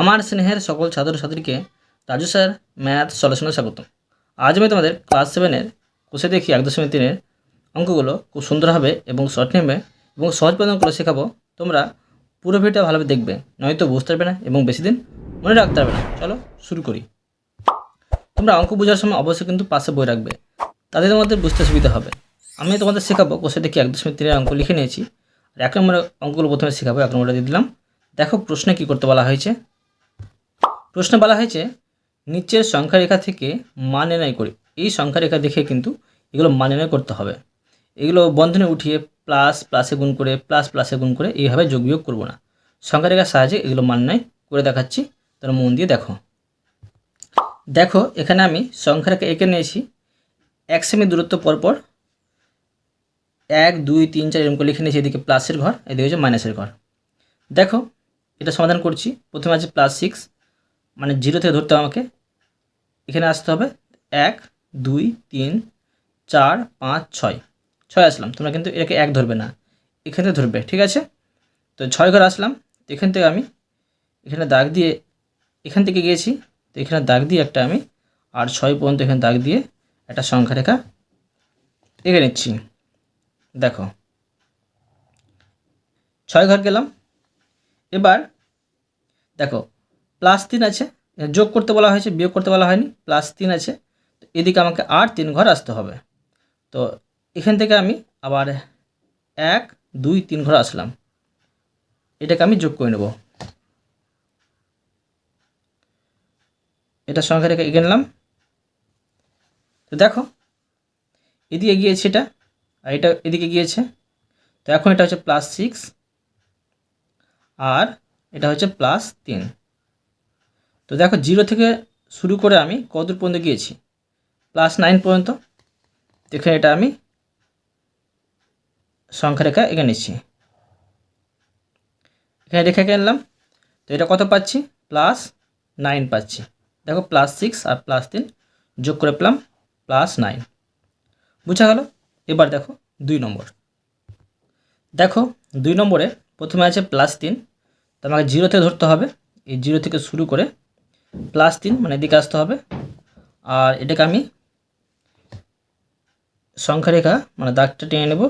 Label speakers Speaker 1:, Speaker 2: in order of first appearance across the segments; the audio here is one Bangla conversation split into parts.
Speaker 1: আমার স্নেহের সকল ছাত্রছাত্রীকে রাজু স্যার ম্যাথ সলিউশনে স্বাগত আজ আমি তোমাদের ক্লাস সেভেনের কোষে দেখি এক দশমিক তিনের অঙ্কগুলো খুব সুন্দরভাবে এবং শর্ট নেমে এবং সহজ প্রদান করে শেখাবো তোমরা পুরো ভিডিওটা ভালোভাবে দেখবে নয়তো বুঝতে পারবে না এবং বেশি দিন মনে রাখতে পারবে না চলো শুরু করি তোমরা অঙ্ক বোঝার সময় অবশ্যই কিন্তু পাশে বই রাখবে তাতে তোমাদের বুঝতে সুবিধা হবে আমি তোমাদের শেখাবো কোষে দেখি এক দশমিক তিনের অঙ্ক লিখে নিয়েছি আর এক নম্বরে অঙ্কগুলো প্রথমে শেখাবো এক নম্বরটা দিয়ে দিলাম দেখো প্রশ্নে কী করতে বলা হয়েছে প্রশ্ন বলা হয়েছে নিচের সংখ্যারেখা থেকে মান নির্ণয় করি এই সংখ্যারেখা দেখে কিন্তু এগুলো মান নির্ণয় করতে হবে এগুলো বন্ধনে উঠিয়ে প্লাস প্লাসে গুণ করে প্লাস প্লাসে গুণ করে এইভাবে যোগ বিয়োগ করবো না সংখ্যারেখার সাহায্যে এগুলো মান নির্ণয় করে দেখাচ্ছি তার মন দিয়ে দেখো দেখো এখানে আমি সংখ্যারেখা এঁকে নিয়েছি এক সেমি দূরত্ব পরপর এক দুই তিন চার এরকম করে লিখে নিয়েছি এদিকে প্লাসের ঘর এদিকে হচ্ছে মাইনাসের ঘর দেখো এটা সমাধান করছি প্রথমে আছে প্লাস সিক্স মানে জিরো থেকে ধরতে আমাকে এখানে আসতে হবে এক দুই তিন চার পাঁচ ছয় ছয় আসলাম তোমরা কিন্তু এটাকে এক ধরবে না এখান থেকে ধরবে ঠিক আছে তো ছয় ঘর আসলাম তো এখান থেকে আমি এখানে দাগ দিয়ে এখান থেকে গিয়েছি তো এখানে দাগ দিয়ে একটা আমি আর ছয় পর্যন্ত এখানে দাগ দিয়ে একটা সংখ্যা রেখা এঁকে নিচ্ছি দেখো ছয় ঘর গেলাম এবার দেখো প্লাস তিন আছে যোগ করতে বলা হয়েছে বিয়োগ করতে বলা হয়নি প্লাস তিন আছে তো এদিকে আমাকে আর তিন ঘর আসতে হবে তো এখান থেকে আমি আবার এক দুই তিন ঘর আসলাম এটাকে আমি যোগ করে নেব এটা সংখ্যা রেখে এগিয়ে নিলাম তো দেখো এদিকে গিয়েছে এটা আর এটা এদিকে গিয়েছে তো এখন এটা হচ্ছে প্লাস সিক্স আর এটা হচ্ছে প্লাস তিন তো দেখো জিরো থেকে শুরু করে আমি কতদূর পর্যন্ত গিয়েছি প্লাস নাইন পর্যন্ত এখানে এটা আমি সংখ্যা রেখা এখানে নিচ্ছি এখানে রেখা কিনলাম তো এটা কত পাচ্ছি প্লাস নাইন পাচ্ছি দেখো প্লাস সিক্স আর প্লাস তিন যোগ করে পেলাম প্লাস নাইন বুঝা গেল এবার দেখো দুই নম্বর দেখো দুই নম্বরে প্রথমে আছে প্লাস তিন তো আমাকে জিরো থেকে ধরতে হবে এই জিরো থেকে শুরু করে প্লাস তিন মানে এদিকে আসতে হবে আর এটাকে আমি সংখ্যারেখা মানে দাগটা টেনে নেব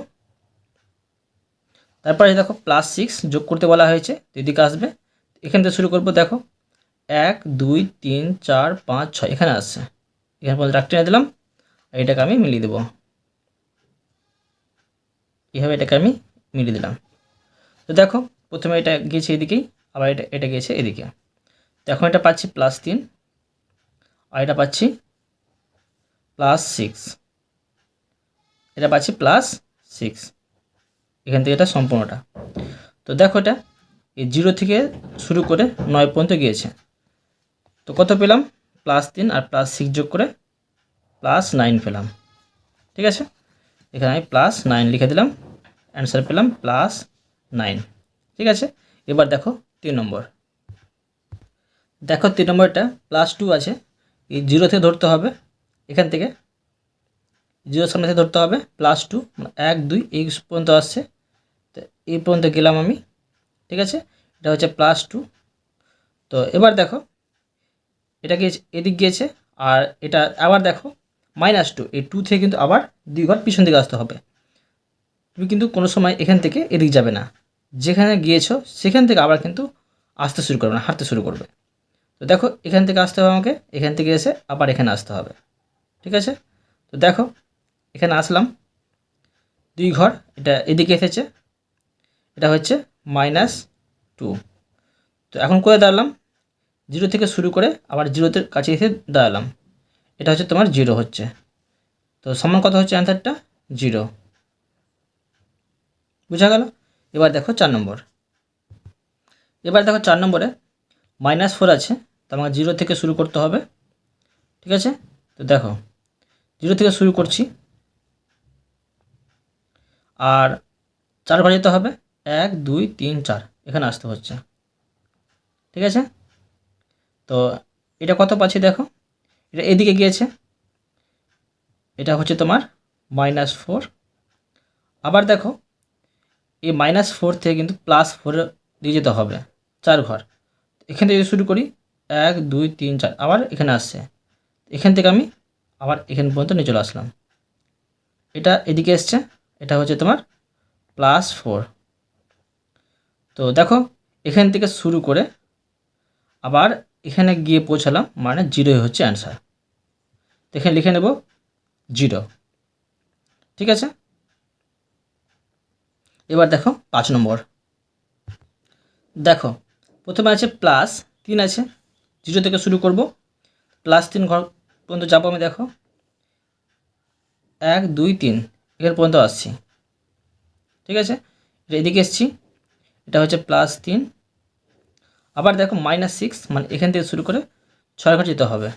Speaker 1: তারপরে দেখো প্লাস সিক্স যোগ করতে বলা হয়েছে এদিকে আসবে এখান থেকে শুরু করব দেখো এক দুই তিন চার পাঁচ ছয় এখানে আসছে এখানে পর্যন্ত দাগ টেনে দিলাম আর এটাকে আমি মিলিয়ে দেবো এভাবে এটাকে আমি মিলিয়ে দিলাম তো দেখো প্রথমে এটা গেছে এদিকেই আবার এটা এটা গিয়েছে এদিকে দেখো এটা পাচ্ছি প্লাস তিন আর এটা পাচ্ছি প্লাস সিক্স এটা পাচ্ছি প্লাস সিক্স এখান থেকে এটা সম্পূর্ণটা তো দেখো এটা এই জিরো থেকে শুরু করে নয় পর্যন্ত গিয়েছে তো কত পেলাম প্লাস তিন আর প্লাস সিক্স যোগ করে প্লাস নাইন পেলাম ঠিক আছে এখানে আমি প্লাস নাইন লিখে দিলাম অ্যান্সার পেলাম প্লাস নাইন ঠিক আছে এবার দেখো তিন নম্বর দেখো তিন নম্বরটা প্লাস টু আছে এই জিরো থেকে ধরতে হবে এখান থেকে জিরো সামনে থেকে ধরতে হবে প্লাস মানে টু এক দুই এই পর্যন্ত আসছে তো এই পর্যন্ত গেলাম আমি ঠিক আছে এটা হচ্ছে প্লাস টু তো এবার দেখো এটা গিয়েছে এদিক গিয়েছে আর এটা আবার দেখো মাইনাস টু এই টু থেকে কিন্তু আবার দুই ঘর পিছন দিকে আসতে হবে তুমি কিন্তু কোনো সময় এখান থেকে এদিক যাবে না যেখানে গিয়েছো সেখান থেকে আবার কিন্তু আসতে শুরু করবে না হাঁটতে শুরু করবে তো দেখো এখান থেকে আসতে হবে আমাকে এখান থেকে এসে আবার এখানে আসতে হবে ঠিক আছে তো দেখো এখানে আসলাম দুই ঘর এটা এদিকে এসেছে এটা হচ্ছে মাইনাস টু তো এখন করে দাঁড়ালাম জিরো থেকে শুরু করে আবার জিরোতে কাছে এসে দাঁড়ালাম এটা হচ্ছে তোমার জিরো হচ্ছে তো সমান কত হচ্ছে অ্যান্সারটা জিরো বুঝা গেল এবার দেখো চার নম্বর এবার দেখো চার নম্বরে মাইনাস ফোর আছে তো আমাকে জিরো থেকে শুরু করতে হবে ঠিক আছে তো দেখো জিরো থেকে শুরু করছি আর চার ঘরে যেতে হবে এক দুই তিন চার এখানে আসতে হচ্ছে ঠিক আছে তো এটা কত পাচ্ছি দেখো এটা এদিকে গিয়েছে এটা হচ্ছে তোমার মাইনাস ফোর আবার দেখো এই মাইনাস ফোর থেকে কিন্তু প্লাস ফোরে দিয়ে যেতে হবে চার ঘর এখান থেকে শুরু করি এক দুই তিন চার আবার এখানে আসছে এখান থেকে আমি আবার এখান পর্যন্ত নিয়ে চলে আসলাম এটা এদিকে এসছে এটা হচ্ছে তোমার প্লাস ফোর তো দেখো এখান থেকে শুরু করে আবার এখানে গিয়ে পৌঁছালাম মানে জিরোই হচ্ছে অ্যান্সার তো এখানে লিখে নেব জিরো ঠিক আছে এবার দেখো পাঁচ নম্বর দেখো প্রথমে আছে প্লাস তিন আছে জিরো থেকে শুরু করব প্লাস তিন ঘর পর্যন্ত যাবো আমি দেখো এক দুই তিন এখানে পর্যন্ত আসছি ঠিক আছে এটা এদিকে এসছি এটা হচ্ছে প্লাস তিন আবার দেখো মাইনাস সিক্স মানে এখান থেকে শুরু করে ছয় ঘর যেতে হবে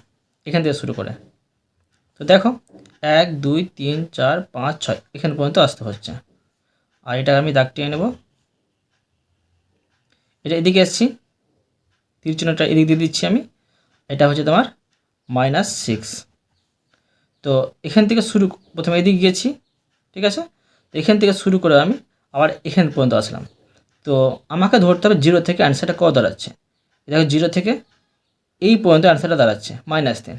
Speaker 1: এখান থেকে শুরু করে তো দেখো এক দুই তিন চার পাঁচ ছয় এখান পর্যন্ত আসতে হচ্ছে আর এটা আমি দাগ টেনে নেব এটা এদিকে এসছি তীর এদিক দিয়ে দিচ্ছি আমি এটা হচ্ছে তোমার মাইনাস সিক্স তো এখান থেকে শুরু প্রথমে এদিক গিয়েছি ঠিক আছে এখান থেকে শুরু করে আমি আবার এখান পর্যন্ত আসলাম তো আমাকে ধরতে হবে জিরো থেকে অ্যান্সারটা কত দাঁড়াচ্ছে দেখো জিরো থেকে এই পর্যন্ত অ্যান্সারটা দাঁড়াচ্ছে মাইনাস তিন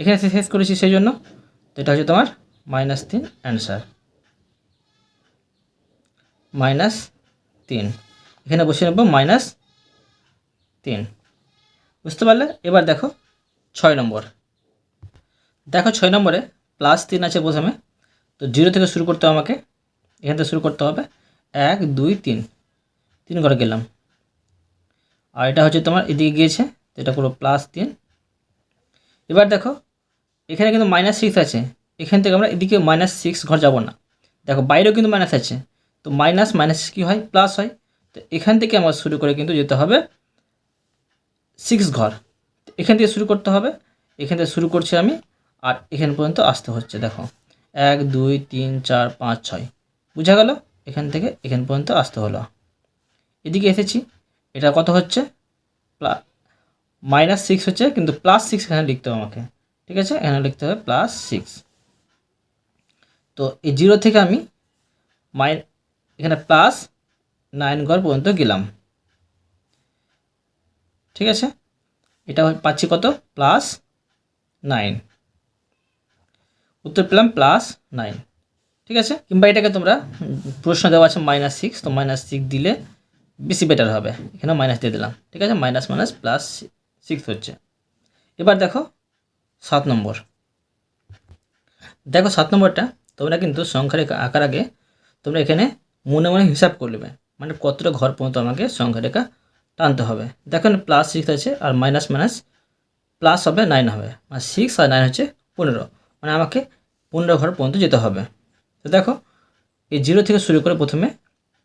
Speaker 1: এখানে শেষ করেছি সেই জন্য তো এটা হচ্ছে তোমার মাইনাস তিন অ্যান্সার মাইনাস তিন এখানে বসিয়ে নেব মাইনাস তিন বুঝতে পারলে এবার দেখো ছয় নম্বর দেখো ছয় নম্বরে প্লাস তিন আছে প্রথমে তো জিরো থেকে শুরু করতে হবে আমাকে এখান থেকে শুরু করতে হবে এক দুই তিন তিন করে গেলাম আর এটা হচ্ছে তোমার এদিকে গিয়েছে তো এটা পুরো প্লাস তিন এবার দেখো এখানে কিন্তু মাইনাস সিক্স আছে এখান থেকে আমরা এদিকে মাইনাস সিক্স ঘর যাব না দেখো বাইরেও কিন্তু মাইনাস আছে তো মাইনাস মাইনাস কী হয় প্লাস হয় তো এখান থেকে আমার শুরু করে কিন্তু যেতে হবে সিক্স ঘর এখান থেকে শুরু করতে হবে এখান থেকে শুরু করছি আমি আর এখান পর্যন্ত আসতে হচ্ছে দেখো এক দুই তিন চার পাঁচ ছয় বুঝা গেল এখান থেকে এখান পর্যন্ত আসতে হলো এদিকে এসেছি এটা কত হচ্ছে মাইনাস সিক্স হচ্ছে কিন্তু প্লাস সিক্স এখানে লিখতে হবে আমাকে ঠিক আছে এখানে লিখতে হবে প্লাস সিক্স তো এই জিরো থেকে আমি মাই এখানে প্লাস নাইন ঘর পর্যন্ত গেলাম ঠিক আছে এটা পাচ্ছি কত প্লাস নাইন উত্তর পেলাম প্লাস নাইন ঠিক আছে কিংবা এটাকে তোমরা প্রশ্ন দেওয়া আছে মাইনাস সিক্স তো মাইনাস সিক্স দিলে বেশি বেটার হবে এখানে মাইনাস দিয়ে দিলাম ঠিক আছে মাইনাস মাইনাস প্লাস সিক্স হচ্ছে এবার দেখো সাত নম্বর দেখো সাত নম্বরটা তোমরা কিন্তু সংখ্যার আঁকার আগে তোমরা এখানে মনে মনে হিসাব করবে মানে কতটা ঘর পর্যন্ত আমাকে সংখ্যারেখা টানতে হবে দেখেন প্লাস সিক্স আছে আর মাইনাস মাইনাস প্লাস হবে নাইন হবে মানে সিক্স আর নাইন হচ্ছে পনেরো মানে আমাকে পনেরো ঘর পর্যন্ত যেতে হবে তো দেখো এই জিরো থেকে শুরু করে প্রথমে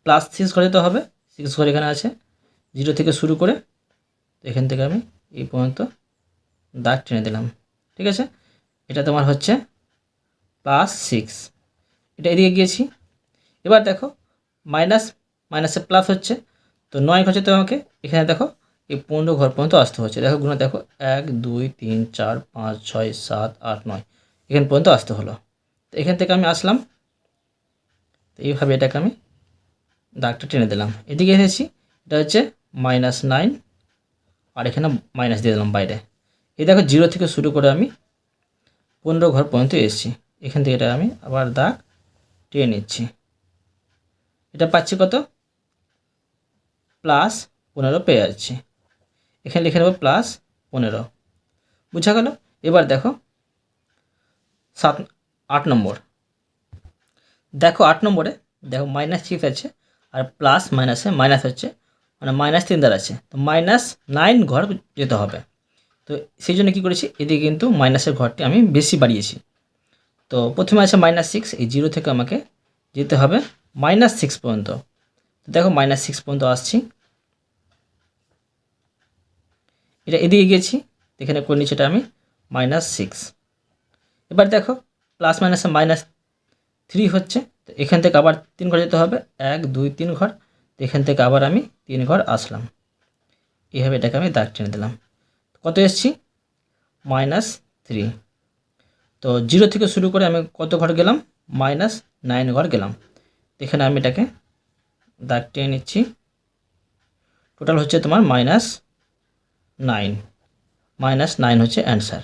Speaker 1: প্লাস সিক্স ঘরে যেতে হবে সিক্স ঘর এখানে আছে জিরো থেকে শুরু করে এখান থেকে আমি এই পর্যন্ত দাগ টেনে দিলাম ঠিক আছে এটা তোমার হচ্ছে প্লাস সিক্স এটা এদিকে গিয়েছি এবার দেখো মাইনাস মাইনাসে প্লাস হচ্ছে তো নয় হচ্ছে তোমাকে আমাকে এখানে দেখো এই পনেরো ঘর পর্যন্ত আসতে হচ্ছে দেখো গুণা দেখো এক দুই তিন চার পাঁচ ছয় সাত আট নয় এখান পর্যন্ত আসতে হলো তো এখান থেকে আমি আসলাম তো এইভাবে এটাকে আমি দাগটা টেনে দিলাম এদিকে এসেছি এটা হচ্ছে মাইনাস নাইন আর এখানে মাইনাস দিয়ে দিলাম বাইরে এই দেখো জিরো থেকে শুরু করে আমি পনেরো ঘর পর্যন্ত এসেছি এখান থেকে এটা আমি আবার দাগ টেনে নিচ্ছি এটা পাচ্ছি কত প্লাস পনেরো পেয়ে যাচ্ছি এখানে লিখে নেব প্লাস পনেরো বুঝা গেল এবার দেখো সাত আট নম্বর দেখো আট নম্বরে দেখো মাইনাস সিক্স আছে আর প্লাস মাইনাসে মাইনাস হচ্ছে মানে মাইনাস তিন দ্বার আছে তো মাইনাস নাইন ঘর যেতে হবে তো সেই জন্য কী করেছি এদিকে কিন্তু মাইনাসের ঘরটি আমি বেশি বাড়িয়েছি তো প্রথমে আছে মাইনাস সিক্স এই জিরো থেকে আমাকে যেতে হবে মাইনাস সিক্স পর্যন্ত দেখো মাইনাস সিক্স পর্যন্ত আসছি এটা এদিকে গেছি এখানে করে নিচে এটা আমি মাইনাস সিক্স এবার দেখো প্লাস মাইনাসে মাইনাস থ্রি হচ্ছে তো এখান থেকে আবার তিন ঘর যেতে হবে এক দুই তিন ঘর তো এখান থেকে আবার আমি তিন ঘর আসলাম এইভাবে এটাকে আমি দাগ টেনে দিলাম কত এসছি মাইনাস থ্রি তো জিরো থেকে শুরু করে আমি কত ঘর গেলাম মাইনাস নাইন ঘর গেলাম এখানে আমি এটাকে দাগ টেনে নিচ্ছি টোটাল হচ্ছে তোমার মাইনাস নাইন মাইনাস নাইন হচ্ছে অ্যান্সার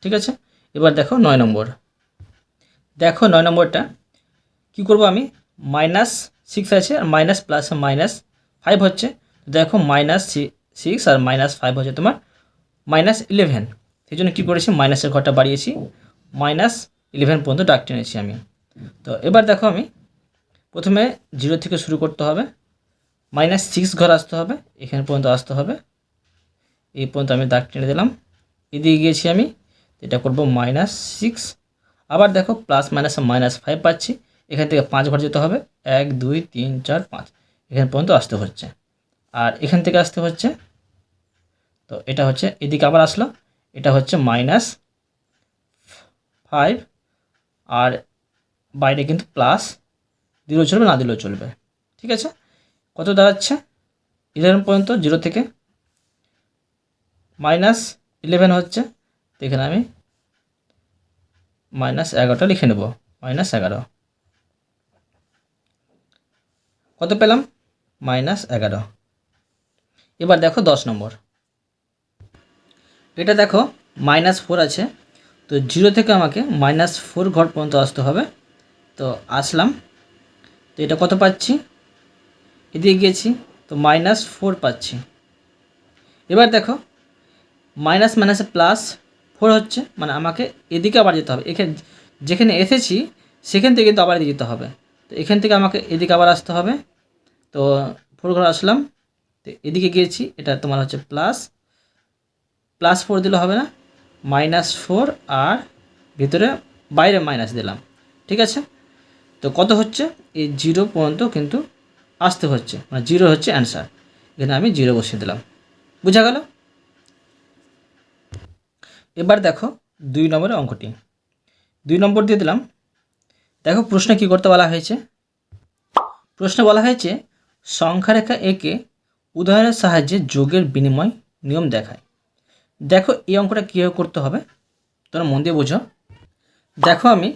Speaker 1: ঠিক আছে এবার দেখো নয় নম্বর দেখো নয় নম্বরটা কি করব আমি মাইনাস সিক্স আছে আর মাইনাস প্লাস মাইনাস ফাইভ হচ্ছে দেখো মাইনাস সিক্স আর মাইনাস ফাইভ হচ্ছে তোমার মাইনাস ইলেভেন সেই জন্য কী করেছি মাইনাসের ঘরটা বাড়িয়েছি মাইনাস ইলেভেন পর্যন্ত ডাক নিয়েছি আমি তো এবার দেখো আমি প্রথমে জিরো থেকে শুরু করতে হবে মাইনাস সিক্স ঘর আসতে হবে এখানে পর্যন্ত আসতে হবে এই পর্যন্ত আমি দাগ টেনে দিলাম এদিকে গিয়েছি আমি এটা করব মাইনাস সিক্স আবার দেখো প্লাস মাইনাস মাইনাস ফাইভ পাচ্ছি এখান থেকে পাঁচ ঘর যেতে হবে এক দুই তিন চার পাঁচ এখান পর্যন্ত আসতে হচ্ছে আর এখান থেকে আসতে হচ্ছে তো এটা হচ্ছে এদিকে আবার আসলো এটা হচ্ছে মাইনাস ফাইভ আর বাইরে কিন্তু প্লাস দিলেও চলবে না দিলেও চলবে ঠিক আছে কত দাঁড়াচ্ছে ইলেভেন পর্যন্ত জিরো থেকে মাইনাস ইলেভেন হচ্ছে তো এখানে আমি মাইনাস এগারোটা লিখে নেব মাইনাস এগারো কত পেলাম মাইনাস এগারো এবার দেখো দশ নম্বর এটা দেখো মাইনাস ফোর আছে তো জিরো থেকে আমাকে মাইনাস ফোর ঘর পর্যন্ত আসতে হবে তো আসলাম তো এটা কত পাচ্ছি এদিকে গিয়েছি তো মাইনাস ফোর পাচ্ছি এবার দেখো মাইনাস মাইনাসে প্লাস ফোর হচ্ছে মানে আমাকে এদিকে আবার যেতে হবে এখানে যেখানে এসেছি সেখান থেকে কিন্তু আবার এদিকে যেতে হবে তো এখান থেকে আমাকে এদিকে আবার আসতে হবে তো ফোর ঘরে আসলাম তো এদিকে গিয়েছি এটা তোমার হচ্ছে প্লাস প্লাস ফোর দিলে হবে না মাইনাস ফোর আর ভিতরে বাইরে মাইনাস দিলাম ঠিক আছে তো কত হচ্ছে এই জিরো পর্যন্ত কিন্তু আসতে হচ্ছে মানে জিরো হচ্ছে অ্যান্সার এখানে আমি জিরো বসিয়ে দিলাম বুঝা গেল এবার দেখো দুই নম্বরের অঙ্কটি দুই নম্বর দিয়ে দিলাম দেখো প্রশ্নে কি করতে বলা হয়েছে প্রশ্নে বলা হয়েছে সংখ্যারেখা একে উদাহরণের সাহায্যে যোগের বিনিময় নিয়ম দেখায় দেখো এই অঙ্কটা কীভাবে করতে হবে তোমরা মন দিয়ে বোঝো দেখো আমি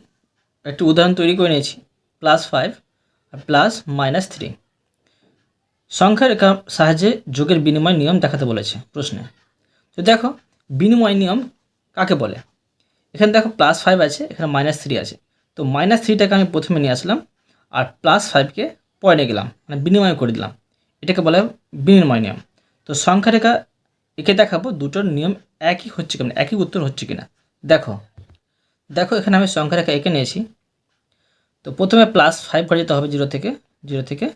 Speaker 1: একটি উদাহরণ তৈরি করে নিয়েছি প্লাস ফাইভ আর প্লাস মাইনাস থ্রি সংখ্যারেখা সাহায্যে যোগের বিনিময় নিয়ম দেখাতে বলেছে প্রশ্নে তো দেখো বিনিময় নিয়ম কাকে বলে এখানে দেখো প্লাস ফাইভ আছে এখানে মাইনাস থ্রি আছে তো মাইনাস থ্রিটাকে আমি প্রথমে নিয়ে আসলাম আর প্লাস ফাইভকে পয়েন্টে গেলাম মানে বিনিময় করে দিলাম এটাকে বলে বিনিময় নিয়ম তো সংখ্যা রেখা একে দেখাবো দুটোর নিয়ম একই হচ্ছে কিনা একই উত্তর হচ্ছে কিনা দেখো দেখো এখানে আমি সংখ্যা রেখা এঁকে নিয়েছি তো প্রথমে প্লাস ফাইভ করে যেতে হবে জিরো থেকে জিরো থেকে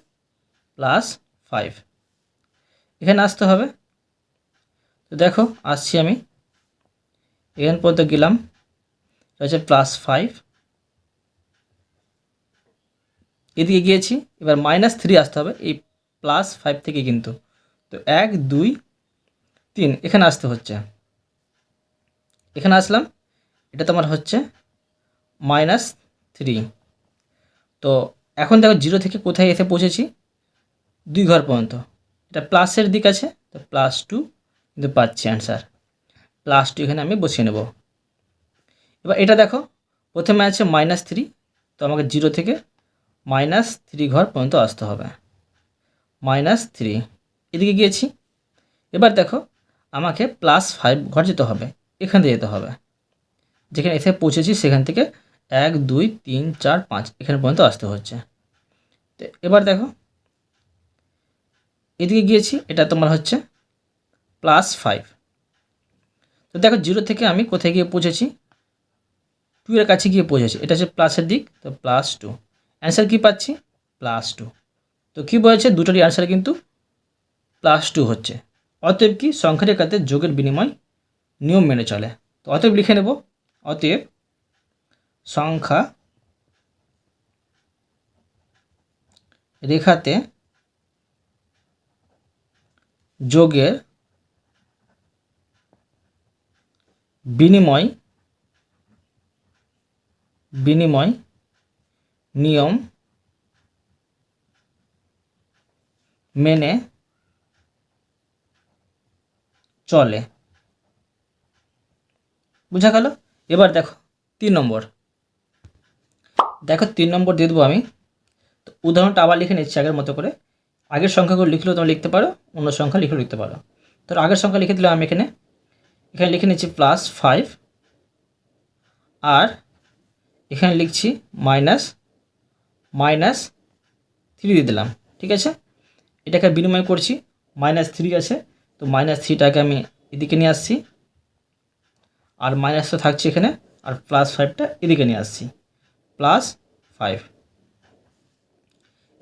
Speaker 1: প্লাস ফাইভ এখানে আসতে হবে তো দেখো আসছি আমি এখান পর্যন্ত গেলাম হচ্ছে প্লাস ফাইভ এদিকে গিয়েছি এবার মাইনাস থ্রি আসতে হবে এই প্লাস ফাইভ থেকে কিন্তু তো এক দুই তিন এখানে আসতে হচ্ছে এখানে আসলাম এটা তোমার হচ্ছে মাইনাস থ্রি তো এখন দেখো জিরো থেকে কোথায় এসে পৌঁছেছি দুই ঘর পর্যন্ত এটা প্লাসের দিক আছে তো প্লাস টু কিন্তু পাচ্ছি অ্যান্সার প্লাস টু এখানে আমি বসিয়ে নেব এবার এটা দেখো প্রথমে আছে মাইনাস থ্রি তো আমাকে জিরো থেকে মাইনাস থ্রি ঘর পর্যন্ত আসতে হবে মাইনাস থ্রি এদিকে গিয়েছি এবার দেখো আমাকে প্লাস ফাইভ ঘর যেতে হবে এখান দিয়ে যেতে হবে যেখানে এসে পৌঁছেছি সেখান থেকে এক দুই তিন চার পাঁচ এখানে পর্যন্ত আসতে হচ্ছে তো এবার দেখো এদিকে গিয়েছি এটা তোমার হচ্ছে প্লাস ফাইভ তো দেখো জিরো থেকে আমি কোথায় গিয়ে পৌঁছেছি টু এর কাছে গিয়ে পৌঁছেছি এটা হচ্ছে প্লাসের দিক তো প্লাস টু অ্যান্সার কী পাচ্ছি প্লাস টু তো কী বলেছে দুটোরই অ্যান্সার কিন্তু প্লাস টু হচ্ছে অতএব কি সংখ্যা রেখাতে যোগের বিনিময় নিয়ম মেনে চলে তো অতএব লিখে নেব অতএব সংখ্যা রেখাতে যোগের বিনিময় বিনিময় নিয়ম মেনে চলে বুঝা গেল এবার দেখো তিন নম্বর দেখো তিন নম্বর দিয়ে দেবো আমি তো উদাহরণটা আবার লিখে নিচ্ছি আগের মতো করে আগের সংখ্যাগুলো লিখলেও তোমরা লিখতে পারো অন্য সংখ্যা লিখলেও লিখতে পারো তো আগের সংখ্যা লিখে দিলাম আমি এখানে এখানে লিখে নিচ্ছি প্লাস ফাইভ আর এখানে লিখছি মাইনাস মাইনাস থ্রি দিয়ে দিলাম ঠিক আছে এটাকে বিনিময় করছি মাইনাস থ্রি আছে তো মাইনাস থ্রিটাকে আমি এদিকে নিয়ে আসছি আর মাইনাসটা থাকছে এখানে আর প্লাস ফাইভটা এদিকে নিয়ে আসছি প্লাস ফাইভ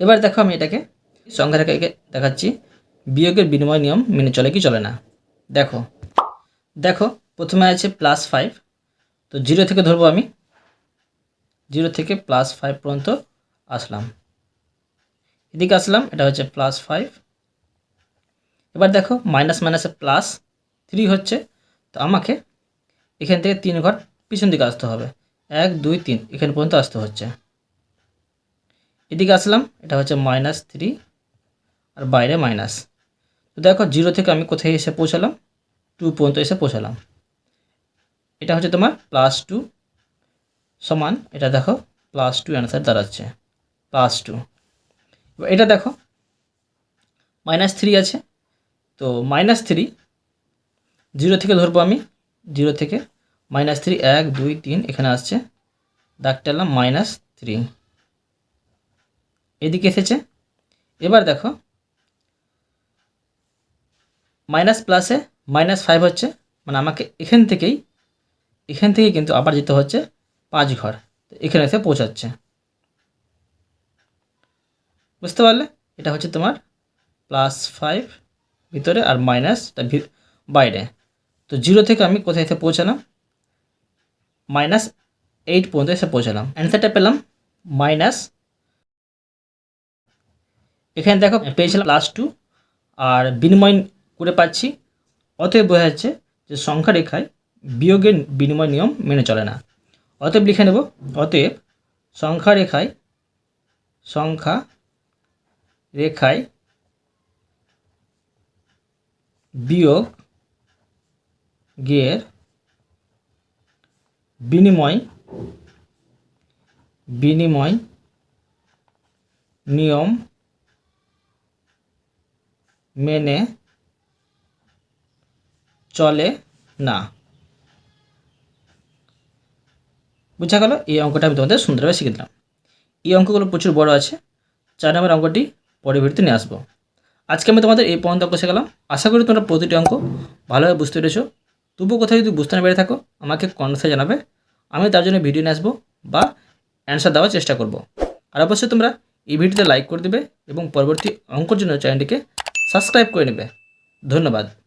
Speaker 1: এবার দেখো আমি এটাকে সংখ্যাটাকে দেখাচ্ছি বিয়োগের বিনিময় নিয়ম মেনে চলে কি চলে না দেখো দেখো প্রথমে আছে প্লাস ফাইভ তো জিরো থেকে ধরবো আমি জিরো থেকে প্লাস ফাইভ পর্যন্ত আসলাম এদিকে আসলাম এটা হচ্ছে প্লাস ফাইভ এবার দেখো মাইনাস মাইনাসে প্লাস থ্রি হচ্ছে তো আমাকে এখান থেকে তিন ঘর পিছন দিকে আসতে হবে এক দুই তিন এখান পর্যন্ত আসতে হচ্ছে এদিকে আসলাম এটা হচ্ছে মাইনাস থ্রি আর বাইরে মাইনাস তো দেখো জিরো থেকে আমি কোথায় এসে পৌঁছালাম টু পর্যন্ত এসে পৌঁছালাম এটা হচ্ছে তোমার প্লাস টু সমান এটা দেখো প্লাস টু অ্যান্সার দাঁড়াচ্ছে প্লাস টু এটা দেখো মাইনাস থ্রি আছে তো মাইনাস থ্রি জিরো থেকে ধরবো আমি জিরো থেকে মাইনাস থ্রি এক দুই তিন এখানে আসছে দাগ টানলাম মাইনাস থ্রি এদিকে এসেছে এবার দেখো মাইনাস প্লাসে মাইনাস ফাইভ হচ্ছে মানে আমাকে এখান থেকেই এখান থেকে কিন্তু আবার যেতে হচ্ছে পাঁচ ঘর এখানে এসে পৌঁছাচ্ছে বুঝতে পারলে এটা হচ্ছে তোমার প্লাস ফাইভ ভিতরে আর মাইনাসটা বাইরে তো জিরো থেকে আমি কোথায় এসে পৌঁছালাম মাইনাস এইট পর্যন্ত এসে পৌঁছালাম অ্যান্সারটা পেলাম মাইনাস এখানে দেখো পেয়েছিলাম প্লাস টু আর বিনিময় করে পাচ্ছি অতএব বোঝা যাচ্ছে যে সংখ্যা রেখায় বিয়োগের বিনিময় নিয়ম মেনে চলে না অতএব লিখে নেব অতএব সংখ্যা রেখায় সংখ্যা রেখায় বিয়োগ গের বিনিময় বিনিময় নিয়ম মেনে চলে না বুঝা গেল এই অঙ্কটা আমি তোমাদের সুন্দরভাবে শিখে দিলাম এই অঙ্কগুলো প্রচুর বড় আছে চার নম্বর অঙ্কটি পরিবর্তিতে নিয়ে আসবো আজকে আমি তোমাদের এই পর্যন্ত অঙ্ক শেখালাম আশা করি তোমরা প্রতিটি অঙ্ক ভালোভাবে বুঝতে পেরেছো তবুও কোথাও যদি বুঝতে না পেরে থাকো আমাকে কনসে জানাবে আমি তার জন্য ভিডিও নিয়ে আসবো বা অ্যান্সার দেওয়ার চেষ্টা করব। আর অবশ্যই তোমরা এই ভিডিওতে লাইক করে দেবে এবং পরবর্তী অঙ্কর জন্য চ্যানেলটিকে সাবস্ক্রাইব করে নেবে ধন্যবাদ